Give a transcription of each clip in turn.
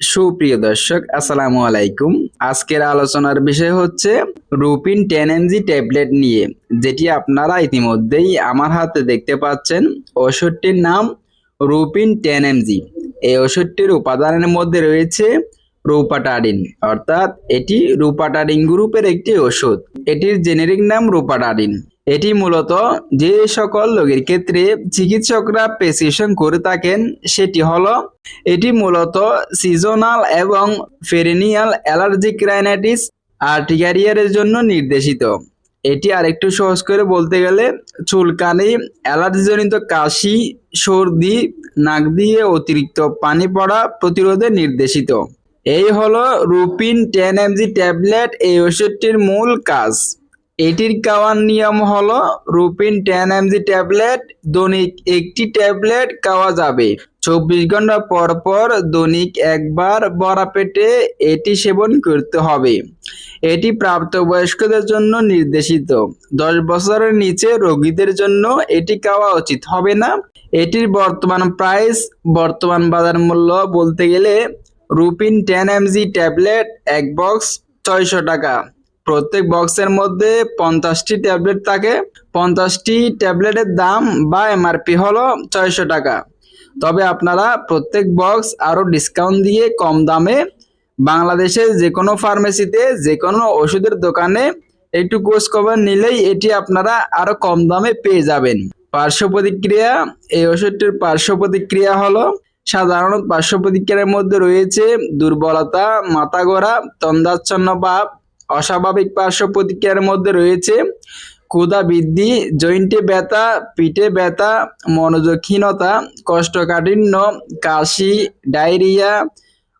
সুপ্রিয় দর্শক, আসসালামু আলাইকুম। আজকের আলোচনার বিষয় হচ্ছে রুপিন টেন এমজি ট্যাবলেট নিয়ে, যেটি আপনারা ইতিমধ্যেই আমার হাতে দেখতে পাচ্ছেন। ওষুধটির নাম রুপিন টেন এমজি এই ওষুধটির উপাদানের মধ্যে রয়েছে রুপাটাডিন অর্থাৎ এটি রুপাটাডিন গ্রুপের একটি ওষুধ। এটির জেনেরিক নাম রুপাটাডিন এটি মূলত যে সকল রোগীর ক্ষেত্রে চিকিৎসকরা প্রেসক্রিপশন করে থাকেন, সেটি হলো, এটি মূলত সিজনাল এবং ফেরেনিয়াল অ্যালার্জিক রাইনাইটিস আর্টিকারিয়ারের জন্য নির্দেশিত। এটি আরেকটু সহজ করে বলতে গেলে, চুলকানি অ্যালার্জিজনিত কাশি, সর্দি, নাক দিয়ে অতিরিক্ত পানি পড়া প্রতিরোধে নির্দেশিত। এই হলো রুপিন টেন এমজি ট্যাবলেট, এই ওষুধটির মূল কাজ। এটির খাওয়ার নিয়ম হলো রুপিন টেন এমজি ট্যাবলেট, দৈনিক একটি ট্যাবলেট খাওয়া যাবে। চব্বিশ ঘণ্টা পর পর দৈনিক একবার বড়া পেটে এটি সেবন করতে হবে। এটি প্রাপ্তবয়স্কদের জন্য নির্দেশিত। দশ বছরের নিচে রোগীদের জন্য এটি খাওয়া উচিত হবে না। এটির বর্তমান প্রাইস, বর্তমান বাজার মূল্য বলতে গেলে রুপিন টেন এমজি ট্যাবলেট এক বক্স ছয়শো টাকা। প্রত্যেক বক্সের মধ্যে পঞ্চাশটি ট্যাবলেট থাকে। পঞ্চাশটি ট্যাবলেটের দাম বা এমআরপি হলো ছয়শো টাকা। তবে আপনারা প্রত্যেক বক্স আরও ডিসকাউন্ট দিয়ে কম দামে বাংলাদেশের যে কোনো ফার্মেসিতে যে কোনো ওষুধের দোকানে একটু কোর্স কভার নিলেই এটি আপনারা আরও কম দামে পেয়ে যাবেন। পার্শ্ব প্রতিক্রিয়া, এই ওষুধটির পার্শ্ব প্রতিক্রিয়া হলো সাধারণত পার্শ্ব প্রতিক্রিয়ার মধ্যে রয়েছে দুর্বলতা, মাথা গোড়া তন্দাচ্ছন্ন ভাব অস্বাভাবিক পার্শ্ব প্রতিক্রিয়ার মধ্যে রয়েছে ক্ষুধা বৃদ্ধি, জয়েন্টে ব্যথা, পিঠে ব্যথা, মনোযোগহীনতা কোষ্ঠকাঠিন্য কাশি, ডায়রিয়া,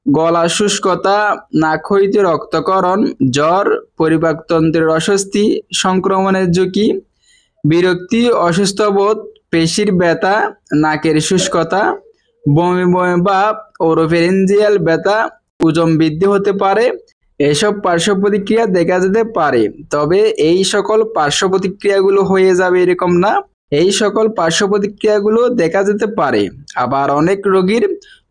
গলা শুষ্কতা নাক হইতে রক্তকরণ, জ্বর, পরিপাকতন্ত্রের অস্বস্তি, সংক্রমণের ঝুঁকি, বিরক্তি, অসুস্থ বোধ, পেশির ব্যথা, নাকের শুষ্কতা, বমি বমি ভাব ওরোফেরেঞ্জিয়াল ব্যথা, ওজন বৃদ্ধি হতে পারে এসব পার্শ্ব প্রতিক্রিয়া দেখা যেতে পারে, তবে এই সকল পার্শ্ব প্রতিক্রিয়াগুলো হয়ে যাবে এরকম না। এই সকল পার্শ্ব প্রতিক্রিয়াগুলো দেখা যেতে পারে, আবার অনেক রোগীর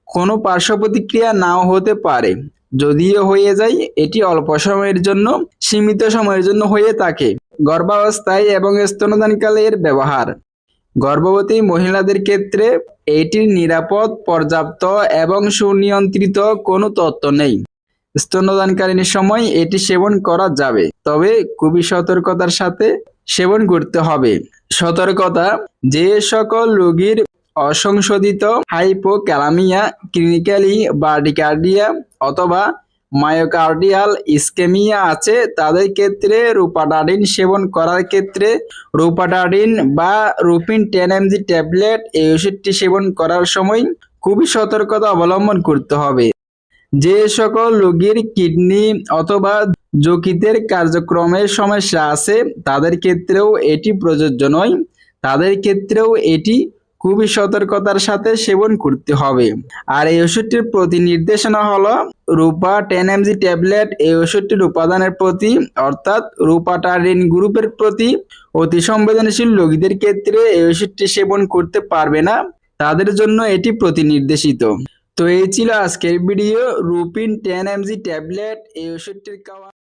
কোনো পার্শ্ব প্রতিক্রিয়া নাও হতে পারে। যদিও হয়ে যায়, এটি অল্প সময়ের জন্য, সীমিত সময়ের জন্য হয়ে থাকে। গর্ভাবস্থায় এবং স্তনদানকালে এর ব্যবহার। গর্ভবতী মহিলাদের ক্ষেত্রে এটির নিরাপদ, পর্যাপ্ত এবং সুনিয়ন্ত্রিত কোনো তথ্য নেই। স্তন্যদানকালীন সময় এটি সেবন করা যাবে, তবে খুবই সতর্কতার সাথে সেবন করতে হবে। সতর্কতা, যে সকল রোগীর অসংশোধিত হাইপোক্যালামিয়া ক্লিনিক্যালি বার্ডিকার্ডিয়া অথবা মায়োকার্ডিয়াল ইস্কেমিয়া আছে, তাদের ক্ষেত্রে রুপাডাডিন সেবন করার ক্ষেত্রে রুপাডাডিন বা রুপিন টেন এমজি ট্যাবলেট, এই ওষুধটি সেবন করার সময় খুবই সতর্কতা অবলম্বন করতে হবে। যে সকল রোগীর কিডনি অথবা যকৃতের কার্যক্রমের সমস্যা আছে, তাদের ক্ষেত্রেও এটি প্রযোজ্য নয়। তাদের ক্ষেত্রেও এটি খুবই সতর্কতার সাথে সেবন করতে হবে। আর এই ওষুধটির প্রতি নির্দেশনা হলো, রূপা টেন এমজি ট্যাবলেট এই ওষুধটির উপাদানের প্রতি, অর্থাৎ রূপাটারিন গ্রুপের প্রতি। অতি সংবেদনশীল রোগীদের ক্ষেত্রে এই ওষুধটি সেবন করতে পারবে না, তাদের জন্য এটি প্রতি নির্দেশিত তো এই ছিল আজকের video Rupin ten MG tablet এই ওষুধটির খাওয়া